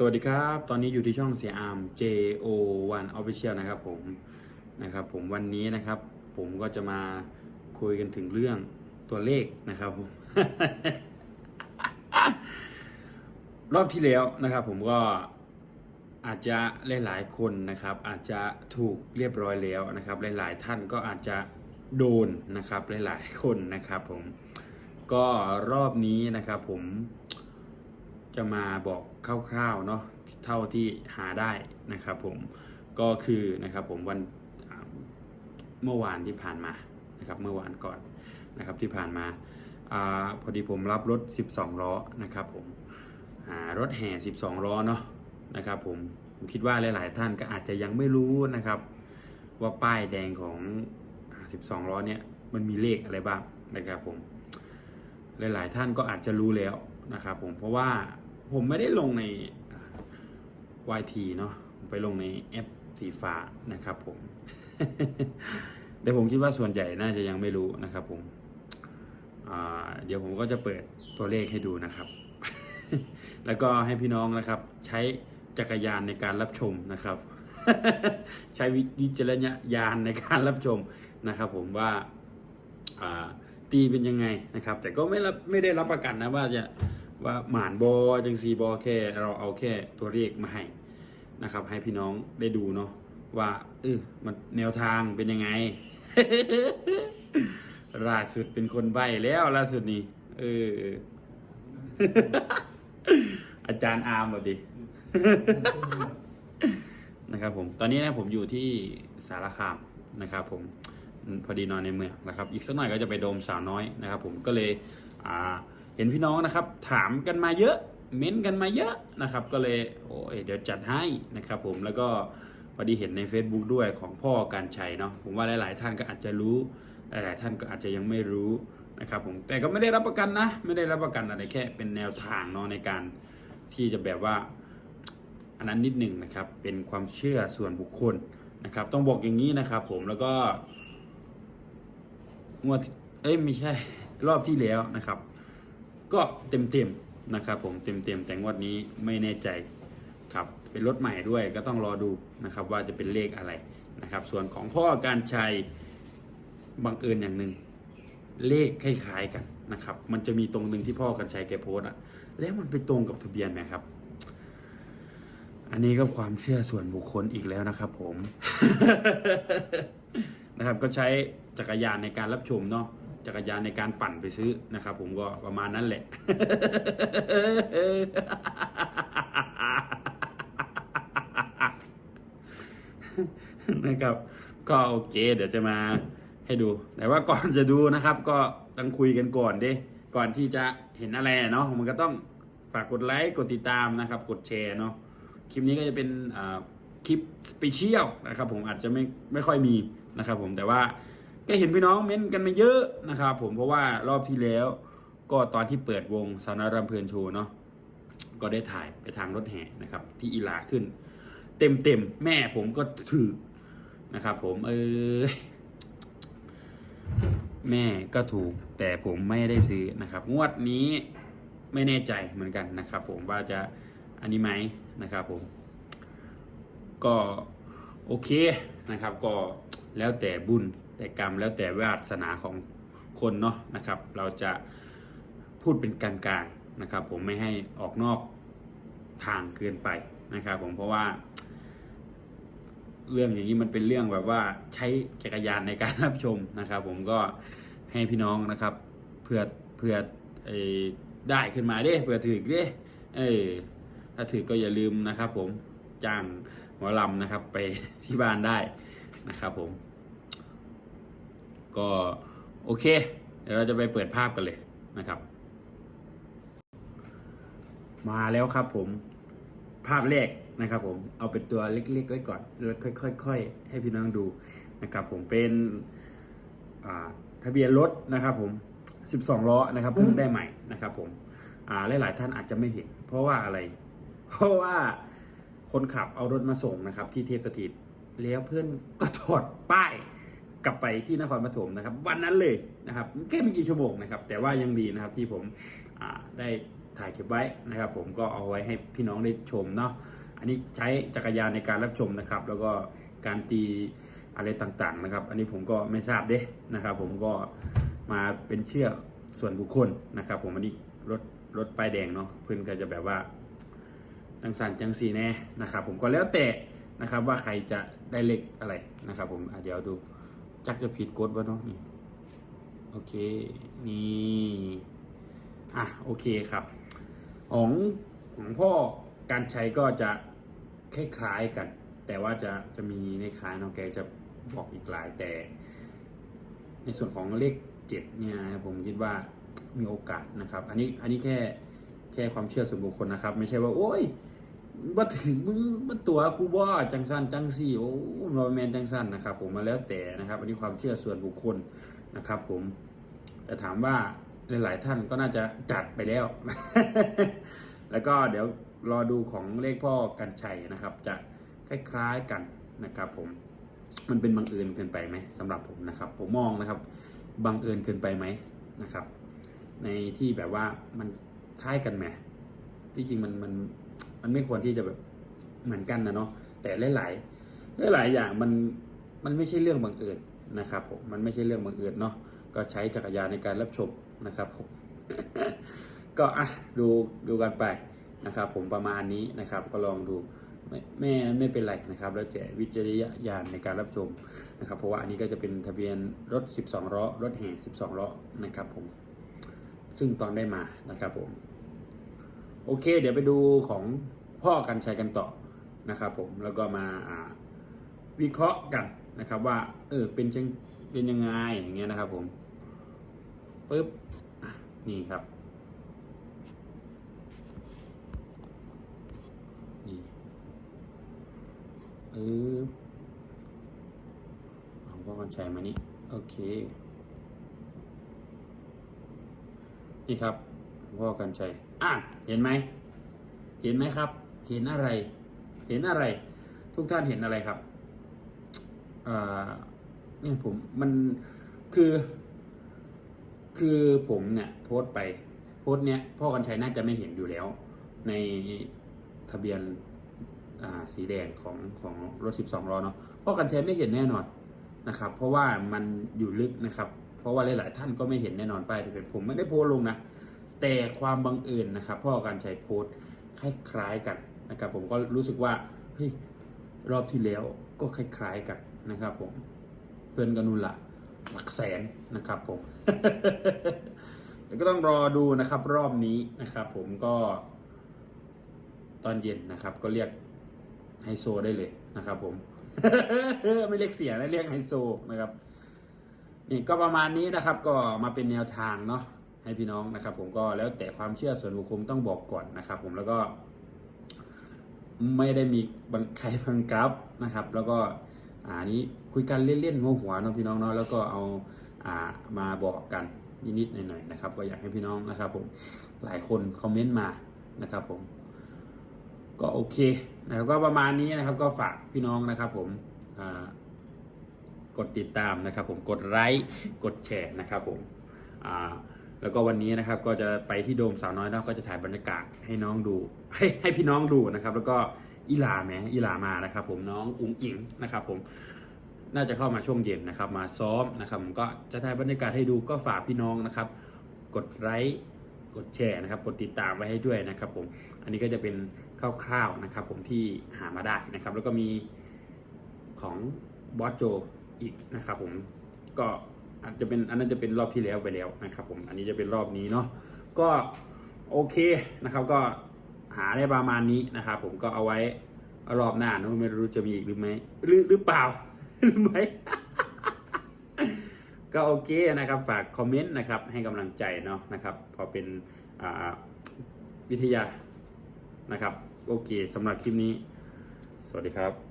สวัสดีครับ ตอนนี้อยู่ที่ช่องเสียอาม JO1 Official นะครับผมนะครับผมวันนี้นะครับ ผมก็จะมาคุยกันถึงเรื่องตัวเลขนะครับผมรอบที่แล้วนะครับ ผมก็อาจจะหลายๆคนนะครับ อาจจะถูกเรียบร้อยแล้วนะครับ หลาย ๆ ท่านก็อาจจะโดนนะครับ หลาย ๆ คนนะครับ ผมก็รอบนี้นะครับ ผมจะมาบอก คร่าวๆเนาะเท่าที่หาได้นะครับผมก็คือนะครับผมวันเมื่อวานที่ผ่านมานะครับเมื่อวานก่อนนะครับที่ผ่านมาอาพอดีผมรับรถ 12 ล้อนะครับผมหารถแห่ 12 ล้อเนาะนะครับผมผมคิดว่าหลาย ๆ ท่านก็อาจจะยังไม่รู้นะครับว่าป้ายแดงของ 12 ล้อเนี่ยมันมีเลขอะไรบ้างนะครับผมหลาย ๆ ท่านก็อาจจะรู้แล้วนะครับผมเพราะว่า ผมไม่ได้ลงใน YT เนาะไปลงในแอปสีฟ้านะครับผม แต่ผมคิดว่าส่วนใหญ่น่าจะยังไม่รู้นะครับผมเดี๋ยวผมก็จะเปิดตัวเลขให้ดูนะครับ แล้วก็ให้พี่น้องนะครับ ใช้จักรยานในการรับชมนะครับ ใช้วิจารณญาณในการรับชมนะครับผมว่าอ่าตีเป็นยังไงนะครับ แต่ก็ไม่รับไม่ได้รับประกันนะว่าจะ ว่าหมานบอจังซีบอแค่เราเอาแค่ตัวเลขมาให้นะครับ ให้พี่น้องได้ดูเนาะว่าเออมันแนวทางเป็นยังไง ล่าสุดเป็นคนใบแล้วล่าสุดนี้เออ อาจารย์อาร์มหรอดินะครับผมตอนนี้นะผมอยู่ที่สารคามนะครับผมอืมพอดีนอนในเมืองนะครับ อีกสักหน่อยก็จะไปโดมสาวน้อยนะครับ ผมก็เลยอ่า เห็นพี่น้องนะครับ ถามกันมาเยอะ เม้นกันมาเยอะนะครับ ก็เลยโอ้ยเดี๋ยวจัดให้นะครับผมแล้วก็พอดีเห็นใน Facebook ด้วยของพ่อการชัยเนาะผมว่าหลาย ๆ ท่านก็อาจจะรู้ หลาย ๆ ท่านก็อาจจะยังไม่รู้นะครับผมแต่ก็ไม่ได้รับประกันนะ ไม่ได้รับประกันอะไรแค่เป็นแนวทางเนาะในการที่จะแบบว่าอันนั้นนิดหนึ่งนะครับ เป็นความเชื่อส่วนบุคคลนะครับ ต้องบอกอย่างนี้นะครับ ผมแล้วก็งวดเอ้ยไม่ใช่รอบที่แล้วนะครับ ก็เต็มเต็มๆนะครับผมเต็มเต็มๆแต่งวดนี้ไม่แน่ใจครับเป็นรถใหม่ด้วยก็ต้องรอดูนะครับว่าจะเป็นเลขอะไรนะครับ ส่วนของพ่อการชัยบังเอิญอย่างหนึ่งเลขคล้ายๆกันนะครับ มันจะมีตรงหนึ่งที่พ่อการชัยแกโพสอะแล้วมันไปตรงกับทะเบียนไหมครับ อันนี้ก็ความเชื่อส่วนบุคคลอีกแล้วนะครับ ผมนะครับก็ใช้จักรยานในการรับชมเนาะ จักรยานในการปั่นไปซื้อนะครับ ผมก็ประมาณนั้นแหละ นะครับ ก็โอเค เดี๋ยวจะมาให้ดู แต่ว่าก่อนจะดูนะครับ ก็ต้องคุยกันก่อนดิก่อนที่จะเห็นอะไรเนาะมันก็ต้องฝากกดไลค์กดติดตามนะครับ กดแชร์เนาะคลิปนี้ก็จะเป็นคลิปสเปเชียลนะครับ ผมอาจจะไม่ไม่ค่อยมีนะครับ ผมแต่ว่า ก็เห็นพี่น้องเม้นกันมาเยอะนะครับ ผมเพราะว่ารอบที่แล้ว ก็ตอนที่เปิดวงสาวนารำเพลินโชว์เนาะก็ได้ถ่ายไปทางรถแห่นะครับ ที่อีลาขึ้น เต็มเต็มๆแม่ผมก็ถือนะครับ ผมเออแม่ก็ถูกแต่ผมไม่ได้ซื้อนะครับ งวดนี้ไม่แน่ใจเหมือนกันนะครับ ผมว่าจะอันนี้ไหมนะครับ ผม ก็โอเคนะครับ ก็แล้วแต่บุญ แต่กรรมแล้วแต่วาสนาของคนเนาะนะครับ เราจะพูดเป็นกลางๆนะครับ ผมไม่ให้ออกนอกทางเกินไปนะครับ ผมเพราะว่า เรื่องอย่างนี้มันเป็นเรื่องแบบว่าใช้จักรยานในการรับชมนะครับ ผมก็ให้พี่น้องนะครับเพื่อเพื่อเออได้ขึ้นมาเด้เพื่อถือเด้เออถ้าถือก็อย่าลืมนะครับ ผมจ้างหมอลำนะครับ ไปที่บ้านได้นะครับ ผม ก็โอเค เดี๋ยวเราจะไปเปิดภาพกันเลยนะครับ มาแล้วครับผมภาพแรกนะครับ ผมเอาเป็นตัวเล็กๆไว้ก่อนแล้วค่อยๆให้พี่น้องดูนะครับ ผมเป็นทะเบียนรถนะครับ ผม 12 ล้อนะครับเพิ่งได้ใหม่นะครับ ผมหลายๆท่านอาจจะไม่เห็น เพราะว่าอะไร เพราะว่าคนขับเอารถมาส่งนะครับ ที่เทพสถิตแล้วเพื่อนก็ถอดป้าย กลับไปที่นครปฐมนะครับ วันนั้นเลยนะครับแค่ไม่กี่ชั่วโมงนะครับ แต่ว่ายังดีนะครับที่ผมได้ถ่ายเก็บไว้นะครับ ผมก็เอาไว้ให้พี่น้องได้ชมเนาะอันนี้ใช้จักรยานในการรับชมนะครับ แล้วก็การตีอะไรต่างๆนะครับ อันนี้ผมก็ไม่ทราบเด้นะครับ ผมก็มาเป็นเชือกส่วนบุคคลนะครับ ผมอันนี้รถรถป้ายแดงเนาะเพื่อนก็จะแบบว่าจังสันจังสีแน่นะครับ ผมก็แล้วแต่นะครับว่าใครจะได้เลขอะไรนะครับ ผมเดี๋ยวดู จักจะผิดกฎวะเนาะนี่ โอเค นี่ อะ โอเคครับ ของของพ่อการใช้ก็จะคล้ายๆกัน แต่ว่าจะจะมีในคล้ายน้องแกจะบอกอีกหลายแต่ ในส่วนของเลขเจ็ดเนี่ยนะผมคิดว่ามีโอกาสนะครับ อันนี้อันนี้แค่แค่ความเชื่อส่วนบุคคลนะครับ ไม่ใช่ว่า โอ้ย มาถึงมึงมาตัวกูว่าจังสันจังสี่โอ้รอแมนจังสันนะครับ ผมมาแล้วแต่นะครับ อันนี้ความเชื่อส่วนบุคคลนะครับ ผมแต่ถามว่าหลาย ๆ ท่านก็น่าจะจัดไปแล้ว แล้วก็เดี๋ยวรอดูของเลขพ่อกันชัยนะครับ จะคล้าย ๆ กันนะครับ ผม มันเป็นบังเอิญเกินไปไหมสำหรับผมนะครับ ผมมองนะครับบังเอิญเกินไปไหมนะครับ ในที่แบบว่ามันคล้ายกันไหมที่จริงมันมัน มันไม่ควรที่จะแบบเหมือนกันนะเนาะแต่หลายๆหลายๆอย่างมันมันไม่ใช่เรื่องบังเอิญนะครับผมมันไม่ใช่เรื่องบังเอิญเนาะก็ใช้จักรยานในการรับชมนะครับผมก็อะดูดูกันไปนะครับ ผมประมาณนี้นะครับ ก็ลองดูไม่ไม่ไม่เป็นไรนะครับ แล้วแต่วิจารณญาณในการรับชมนะครับ เพราะว่าอันนี้ก็จะเป็นทะเบียนรถ 12ล้อรถแห่12ล้อนะครับ ผม ซึ่งตอนได้มานะครับผม โอเค เดี๋ยวไปดูของพ่อกันชัยกันต่อนะครับผมแล้วก็มาวิเคราะห์กันนะครับว่าเออเป็นจังเป็นยังไงอย่างเงี้ยนะครับผมปึ๊บนี่ครับนี่เออเอาพ่อกันชัยมานี่โอเคนี่ครับพ่อกันชัย อ่านเห็นไหม เห็นไหมครับ เห็นอะไร เห็นอะไร ทุกท่านเห็นอะไรครับเนี่ยผมมันคือ คือผมเนี่ยโพสต์ไปโพสต์เนี้ยพ่อกันชัยน่าจะไม่เห็นอยู่แล้ว ในทะเบียนสีแดงของของรถ 12ล้อเนาะพ่อกันชัยไม่เห็นแน่นอนนะครับ เพราะว่ามันอยู่ลึกนะครับ เพราะว่าหลาย ๆ ท่านก็ไม่เห็นแน่นอนป้ายทะเบียนผมไม่ได้โพสต์ลงนะ แต่ความบังเอิญนะครับพ่อกันชัยโพสต์คล้ายๆกันนะครับผมก็รู้สึกว่าเฮ้ยรอบที่แล้วก็คล้ายๆกันนะครับผมเพื่อนกันนุนละหลักแสนนะครับผมเดี๋ยวก็ต้องรอดูนะครับรอบนี้นะครับ ผมก็ตอนเย็นนะครับ ก็เรียกไฮโซได้เลยนะครับ ผมไม่เรียกเสียนะเรียกไฮโซนะครับนี่ก็ประมาณนี้นะครับ ก็มาเป็นแนวทางเนาะ ให้พี่น้องนะครับ ผมก็แล้วแต่ความเชื่อส่วนบุคคลต้องบอกก่อนนะครับ ผมแล้วก็ไม่ได้มีบังใครบังคับนะครับ แล้วก็อ่านี้คุยกันเล่นๆหัวหัวเนาะพี่น้องเนาะแล้วก็เอาอ่ามาบอกกันนิดๆหน่อยๆนะครับ ก็อยากให้พี่น้องนะครับ ผมหลายคนคอมเมนต์มานะครับ ผม ก็โอเคนะครับก็ประมาณนี้นะครับ ก็ฝากพี่น้องนะครับ ผมกดติดตามนะครับ ผมกดไลค์กดแชร์นะครับ ผมอ่า แล้วก็วันนี้นะครับก็จะไปที่โดมสาวน้อยเนาะก็จะถ่ายบรรยากาศให้น้องดู ให้ให้พี่น้องดูนะครับ แล้วก็อีลาแมอีลามานะครับ ผมน้องอุ๋งอิงนะครับ ผมน่าจะเข้ามาช่วงเย็นนะครับ มาซ้อมนะครับผมก็จะถ่ายบรรยากาศให้ดูก็ฝากพี่น้องนะครับ กดไลค์กดแชร์นะครับ กดติดตามไว้ให้ด้วยนะครับ ผม อันนี้ก็จะเป็นคร่าวๆนะครับ ผมที่หามาได้นะครับ แล้วก็มีของบอสโจอีกนะครับ ผมก็ อาจจะเป็นอันนั้นจะเป็นรอบที่แล้วไปแล้วนะครับผมอันนี้จะเป็นรอบนี้เนาะก็โอเคนะครับ ก็หาได้ประมาณนี้นะครับผมก็เอาไว้รอบหน้านะไม่รู้จะมีอีกหรือไม่หรือหรือเปล่าหรือไม่ก็โอเคนะครับฝากคอมเมนต์นะครับให้กำลังใจเนาะนะครับ พอเป็นวิทยานะครับ โอเคสำหรับคลิปนี้ สวัสดีครับ